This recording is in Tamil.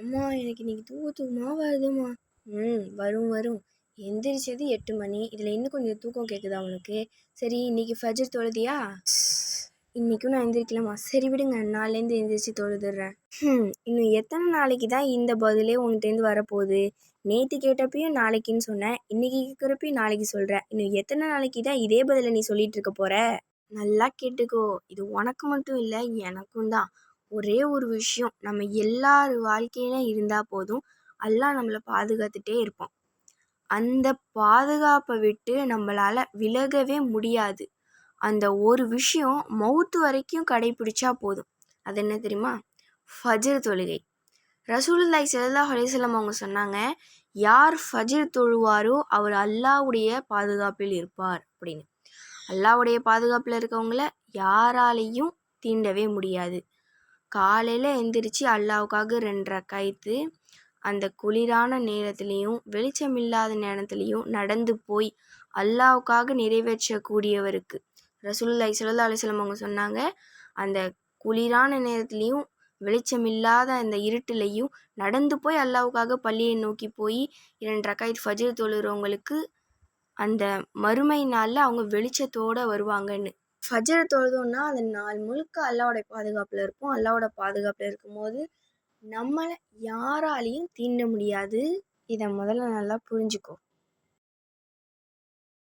அம்மா எனக்கு இன்னைக்கு தூக்க தூக்கமாக வருதும்மா. ம் வரும் வரும். எந்திரிச்சது எட்டு மணி. இதில் இன்னும் கொஞ்சம் தூக்கம் கேட்குதா உனக்கு? சரி இன்னைக்கு ஃபஜர் தொழுதியா? இன்றைக்கும் நான் எந்திரிக்கலாமா சரி விடுங்க நாளைலேருந்து எந்திரிச்சு தொழுதுடுறேன் ம் இன்னும் எத்தனை நாளைக்கு தான் இந்த பதிலே உங்கள்கிட்டேருந்து வரப்போகுது? நேற்று கேட்டப்பையும் நாளைக்குன்னு சொன்னேன் இன்னைக்கு கேட்குறப்பையும் நாளைக்கு சொல்கிறேன் இன்னும் எத்தனை நாளைக்கு தான் இதே பதிலை நீ சொல்லிகிட்டு இருக்க போகிற நல்லா கேட்டுக்கோ. இது உனக்கு மட்டும் இல்லை எனக்கும் தான். ஒரே ஒரு விஷயம். நம்ம எல்லார் வாழ்க்கையிலும் இருந்தால் போதும். அல்லாஹ் நம்மளை பாதுகாத்துட்டே இருப்பான். அந்த பாதுகாப்பை விட்டு நம்மளால் விலகவே முடியாது. அந்த ஒரு விஷயம் மவுத்து வரைக்கும் கடைபிடிச்சா போதும். அது என்ன தெரியுமா? ஃபஜர் தொழுகை. ரசூலுல்லாய் செல்லா அலைஹி அவங்க சொன்னாங்க யார் ஃபஜர் தொழுவாரோ அவர் அல்லாஹ்வுடைய பாதுகாப்பில் இருப்பார் அப்படின்னு. அல்லாவுடைய பாதுகாப்பில் இருக்கவங்கள யாராலையும் தீண்டவே முடியாது. காலையில் எந்திரிச்சு அல்லாவுக்காக ரெண்டு ரக்காயத்து அந்த குளிரான நேரத்துலேயும் வெளிச்சமில்லாத நேரத்துலேயும் நடந்து போய் அல்லாவுக்காக நிறைவேற்றக்கூடியவருக்கு. ரசூல்லாய் சுல்லா அலிஸ்லம் அவங்க சொன்னாங்க அந்த குளிரான நேரத்துலேயும் வெளிச்சமில்லாத அந்த இருட்டுலையும் நடந்து போய் அல்லாவுக்காக பள்ளியை நோக்கி போய் இரண்டு ரக்காயத் ஃபஜில் தொழுறவங்களுக்கு அந்த மறுமை நாளில் அவங்க வெளிச்சத்தோடு வருவாங்கன்னு. ஃபஜர் தொழுதோன்னா அந்த நாள் முழுக்க அல்லாவோடைய பாதுகாப்பில் இருப்போம். அல்லாவோட பாதுகாப்பில் இருக்கும்போது நம்மளை யாராலையும் தீண்ட முடியாது. இதை முதல்ல நல்லா புரிஞ்சுக்கோ.